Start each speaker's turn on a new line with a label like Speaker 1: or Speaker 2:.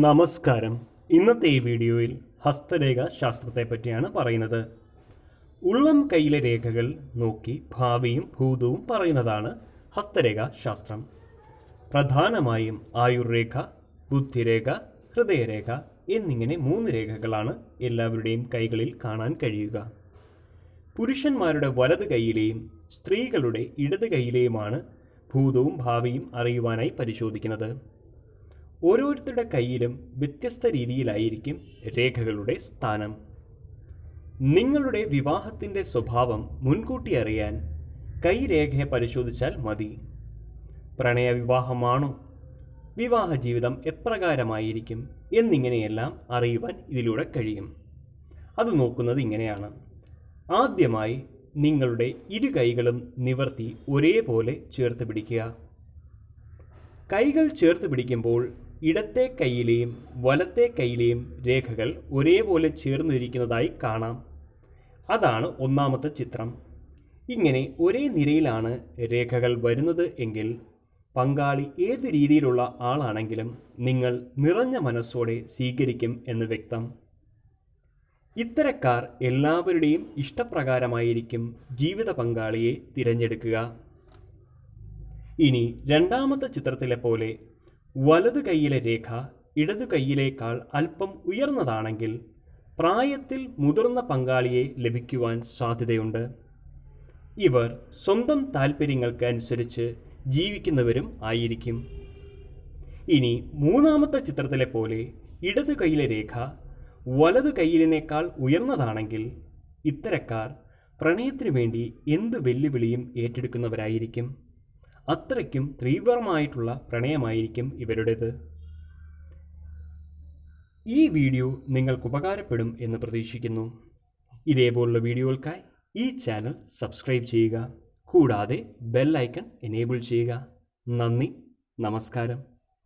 Speaker 1: നമസ്കാരം. ഇന്നത്തെ ഈ വീഡിയോയിൽ ഹസ്തരേഖ ശാസ്ത്രത്തെ പറ്റിയാണ് പറയുന്നത്. ഉള്ളം കയ്യിലെ രേഖകൾ നോക്കി ഭാവിയും ഭൂതവും പറയുന്നതാണ് ഹസ്തരേഖ ശാസ്ത്രം. പ്രധാനമായും ആയുർരേഖ ബുദ്ധിരേഖ ഹൃദയരേഖ എന്നിങ്ങനെ മൂന്ന് രേഖകളാണ് എല്ലാവരുടെയും കൈകളിൽ കാണാൻ കഴിയുക. പുരുഷന്മാരുടെ വലത് കൈയിലെയും സ്ത്രീകളുടെ ഇടത് കൈയിലെയുമാണ് ഭൂതവും ഭാവിയും അറിയുവാനായി പരിശോധിക്കുന്നത്. ഓരോരുത്തരുടെ കയ്യിലും വ്യത്യസ്ത രീതിയിലായിരിക്കും രേഖകളുടെ സ്ഥാനം. നിങ്ങളുടെ വിവാഹത്തിന്റെ സ്വഭാവം മുൻകൂട്ടി അറിയാൻ കൈരേഖയെ പരിശോധിച്ചാൽ മതി. പ്രണയവിവാഹമാണോ? വിവാഹ ജീവിതം എപ്രകാരമായിരിക്കും എന്നിങ്ങനെയെല്ലാം അറിയുവാൻ ഇതിലൂടെ കഴിയും. അത് നോക്കുന്നത് ഇങ്ങനെയാണ്. ആദ്യമായി നിങ്ങളുടെ ഇരു കൈകളും നിവർത്തി ഒരേപോലെ ചേർത്ത് പിടിക്കുക. കൈകൾ ചേർത്ത് പിടിക്കുമ്പോൾ ഇടത്തെ കൈയിലെയും വലത്തെ കൈയിലെയും രേഖകൾ ഒരേപോലെ ചേർന്നിരിക്കുന്നതായി കാണാം. അതാണ് ഒന്നാമത്തെ ചിത്രം. ഇങ്ങനെ ഒരേ നിരയിലാണ് രേഖകൾ വരുന്നത് എങ്കിൽ പങ്കാളി ഏത് രീതിയിലുള്ള ആളാണെങ്കിലും നിങ്ങൾ നിറഞ്ഞ മനസ്സോടെ സ്വീകരിക്കും എന്ന് വ്യക്തം. ഇത്തരക്കാർ എല്ലാവരുടെയും ഇഷ്ടപ്രകാരമായിരിക്കും ജീവിത പങ്കാളിയെ തിരഞ്ഞെടുക്കുക. ഇനി രണ്ടാമത്തെ ചിത്രത്തിലെ പോലെ വലതു കൈയിലെ രേഖ ഇടതു കൈയിലേക്കാൾ അല്പം ഉയർന്നതാണെങ്കിൽ പ്രായത്തിൽ മുതിർന്ന പങ്കാളിയെ ലഭിക്കുവാൻ സാധ്യതയുണ്ട്. ഇവർ സ്വന്തം താൽപ്പര്യങ്ങൾക്ക് അനുസരിച്ച് ജീവിക്കുന്നവരും ആയിരിക്കും. ഇനി മൂന്നാമത്തെ ചിത്രത്തിലെ പോലെ ഇടതു കൈയിലെ രേഖ വലതു കൈയിലിനേക്കാൾ ഉയർന്നതാണെങ്കിൽ ഇത്തരക്കാർ പ്രണയത്തിനു വേണ്ടി എന്ത് വെല്ലുവിളിയും ഏറ്റെടുക്കുന്നവരായിരിക്കും. അത്രയ്ക്കും തീവ്രമായിട്ടുള്ള പ്രണയമായിരിക്കും ഇവരുടേത്. ഈ വീഡിയോ നിങ്ങൾക്ക് ഉപകാരപ്പെടും എന്ന് പ്രതീക്ഷിക്കുന്നു. ഇതേപോലുള്ള വീഡിയോകൾക്കായി ഈ ചാനൽ സബ്സ്ക്രൈബ് ചെയ്യുക. കൂടാതെ ബെല്ലൈക്കൺ എനേബിൾ ചെയ്യുക. നന്ദി. നമസ്കാരം.